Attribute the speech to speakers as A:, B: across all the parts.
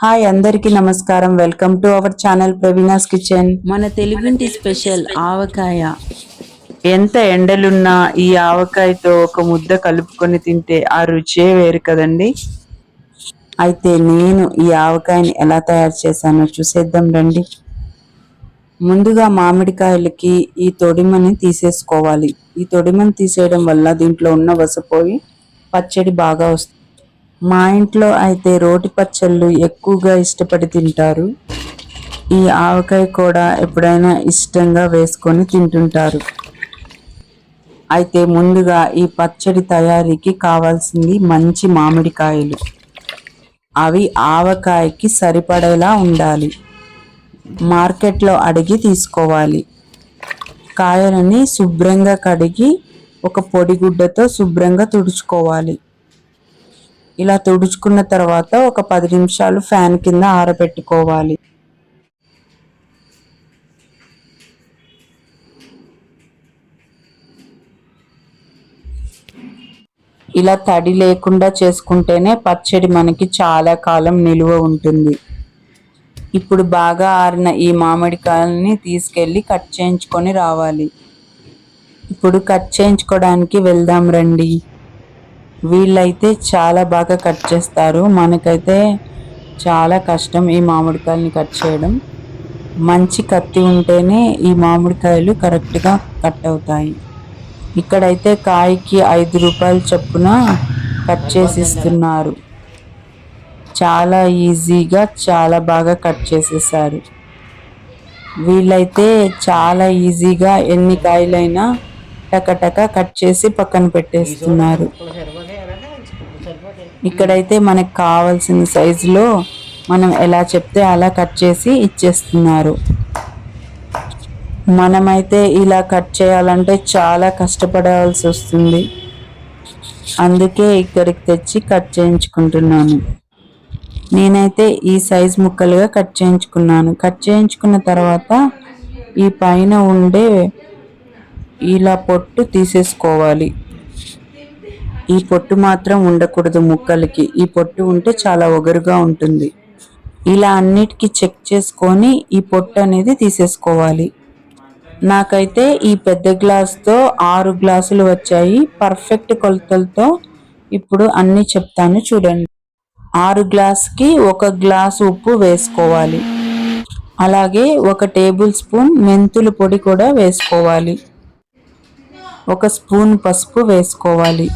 A: Hi అందరికీ నమస్కారం. Welcome to our channel Praveena's kitchen.
B: మన తెలుగింటి స్పెషల్ ఆవకాయ.
A: ఎంత ఎండలున్నా ఈ ఆవకాయతో ఒక ముద్ద కలుపుకొని తింటే ఆ రుచే వేరు కదండి. అయితే నేను ఈ ఆవకాయని ఎలా తయారు చేశానో చూసేద్దాం రండి. ముందుగా మామిడికాయలకి ఈ తొడిమని తీసేసుకోవాలి. ఈ తొడిమని తీసేయడం వల్ల దీంట్లో ఉన్న వసపోయి పచ్చడి బాగా వస్తుంది. మా ఇంట్లో అయితే రోటి పచ్చళ్ళు ఎక్కువగా ఇష్టపడి తింటారు. ఈ ఆవకాయ కూడా ఎప్పుడైనా ఇష్టంగా వేసుకొని తింటుంటారు. అయితే ముందుగా ఈ పచ్చడి తయారీకి కావాల్సింది మంచి మామిడికాయలు. అవి ఆవకాయకి సరిపడేలా ఉండాలి. మార్కెట్లో అడిగి తీసుకోవాలి. కాయలని శుభ్రంగా కడిగి ఒక పొడిగుడ్డతో శుభ్రంగా తుడుచుకోవాలి. ఇలా తుడుచుకున్న తర్వాత ఒక పది నిమిషాలు ఫ్యాన్ కింద ఆరబెట్టుకోవాలి. ఇలా తడి లేకుండా చేసుకుంటేనే పచ్చడి మనకి చాలా కాలం నిలువ ఉంటుంది. ఇప్పుడు బాగా ఆరిన ఈ మామిడికాయలని తీసుకెళ్ళి కట్ చేయించుకొని రావాలి. ఇప్పుడు కట్ చేయించుకోవడానికి వెళ్దాం రండి. వీళ్ళైతే చాలా బాగా కట్ చేస్తారు. మనకైతే చాలా కష్టం ఈ మామిడికాయలని కట్ చేయడం. మంచి కత్తి ఉంటేనే ఈ మామిడికాయలు కరెక్ట్గా కట్ అవుతాయి. ఇక్కడైతే కాయకి ఐదు రూపాయల చొప్పున కట్ చేసిస్తున్నారు. చాలా ఈజీగా చాలా బాగా కట్ చేసేసారు. వీళ్ళైతే చాలా ఈజీగా ఎన్ని కాయలైనా టకటక కట్ చేసి పక్కన పెట్టేస్తున్నారు. ఇక్కడైతే మనకు కావాల్సిన సైజులో మనం ఎలా చెప్తే అలా కట్ చేసి ఇచ్చేస్తున్నారు. మనమైతే ఇలా కట్ చేయాలంటే చాలా కష్టపడాల్సి వస్తుంది. అందుకే ఇక్కడికి తెచ్చి కట్ చేయించుకుంటున్నాను. నేనైతే ఈ సైజ్ ముక్కలుగా కట్ చేయించుకున్నాను. కట్ చేయించుకున్న తర్వాత ఈ పైన ఉండే ఇలా పొట్టు తీసేసుకోవాలి. ఈ పొట్టు మాత్రం ఉండకూడదు ముక్కలకి. ఈ పొట్టు ఉంటే చాలా ఒగరుగా ఉంటుంది. ఇలా అన్నిటికీ చెక్ చేసుకొని ఈ పొట్టు అనేది తీసేసుకోవాలి. నాకైతే ఈ పెద్ద గ్లాస్తో ఆరు గ్లాసులు వచ్చాయి. పర్ఫెక్ట్ కొలతలతో ఇప్పుడు అన్ని చెప్తాను చూడండి. ఆరు గ్లాస్కి ఒక గ్లాసు ఉప్పు వేసుకోవాలి. అలాగే ఒక టేబుల్ స్పూన్ మెంతుల పొడి కూడా వేసుకోవాలి. ఒక స్పూన్ పసుపు వేసుకోవాలి.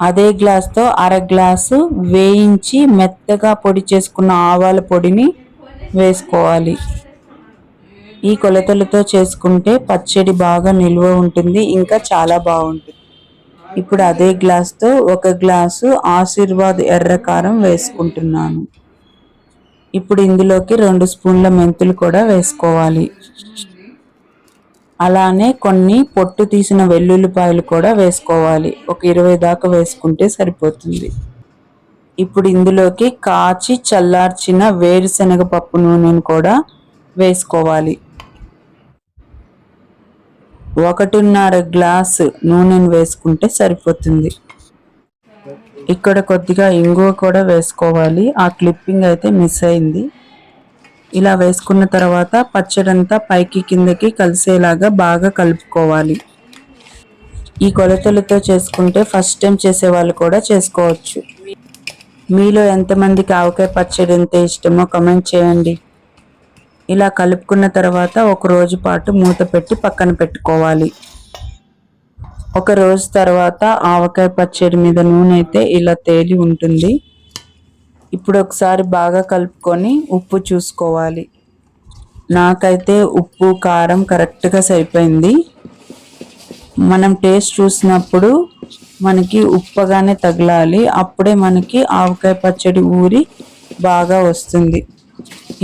A: అదే గ్లాస్తో అర గ్లాసు వేయించి మెత్తగా పొడి చేసుకున్న ఆవాల పొడిని వేసుకోవాలి. ఈ కొలతలతో చేసుకుంటే పచ్చడి బాగా నిల్వ ఉంటుంది ఇంకా చాలా బాగుంటుంది. ఇప్పుడు అదే గ్లాస్తో ఒక గ్లాసు ఆశీర్వాద్ ఎర్ర కారం వేసుకుంటున్నాను. ఇప్పుడు ఇందులోకి రెండు స్పూన్ల మెంతులు కూడా వేసుకోవాలి. అలానే కొన్ని పొట్టు తీసిన వెల్లుల్లిపాయలు కూడా వేసుకోవాలి. ఒక ఇరవై దాకా వేసుకుంటే సరిపోతుంది. ఇప్పుడు ఇందులోకి కాచి చల్లార్చిన వేరుశనగ పప్పు నూనెను కూడా వేసుకోవాలి. ఒకటిన్నర గ్లాస్ నూనెను వేసుకుంటే సరిపోతుంది. ఇక్కడ కొద్దిగా ఇంగువ కూడా వేసుకోవాలి. ఆ క్లిప్పింగ్ అయితే మిస్ అయింది. ఇలా వేసుకున్న తర్వాత పచ్చడంతా పైకి కిందకి కలిసేలాగా బాగా కలుపుకోవాలి. ఈ కొలతలతో చేసుకుంటే ఫస్ట్ టైం చేసే వాళ్ళు కూడా చేసుకోవచ్చు. మీలో ఎంతమందికి ఆవకాయ పచ్చడి ఎంత ఇష్టమో కమెంట్ చేయండి. ఇలా కలుపుకున్న తర్వాత ఒక రోజు పాటు మూత పెట్టి పక్కన పెట్టుకోవాలి. ఒక రోజు తర్వాత ఆవకాయ పచ్చడి మీద నూనె అయితే ఇలా తేలి ఉంటుంది. ఇప్పుడు ఒకసారి బాగా కలుపుకొని ఉప్పు చూసుకోవాలి. నాకైతే ఉప్పు కారం కరెక్ట్గా సరిపోయింది. మనం టేస్ట్ చూసినప్పుడు మనకి ఉప్పగానే తగలాలి. అప్పుడే మనకి ఆవకాయ పచ్చడి ఊరి బాగా వస్తుంది.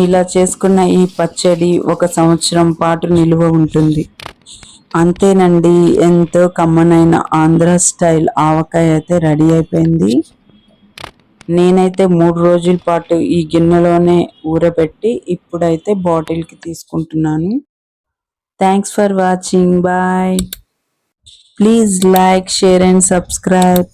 A: ఇలా చేసుకున్న ఈ పచ్చడి ఒక సంవత్సరం పాటు నిలువ ఉంటుంది. అంతేనండి ఎంతో కమ్మనైన ఆంధ్ర స్టైల్ ఆవకాయ అయితే రెడీ అయిపోయింది. నేనైతే మూడు రోజుల పాటు ఈ గిన్నెలోనే ఊరబెట్టి ఇప్పుడైతే బాటిల్కి తీసుకుంటున్నాను. Thanks for watching bye please like share and subscribe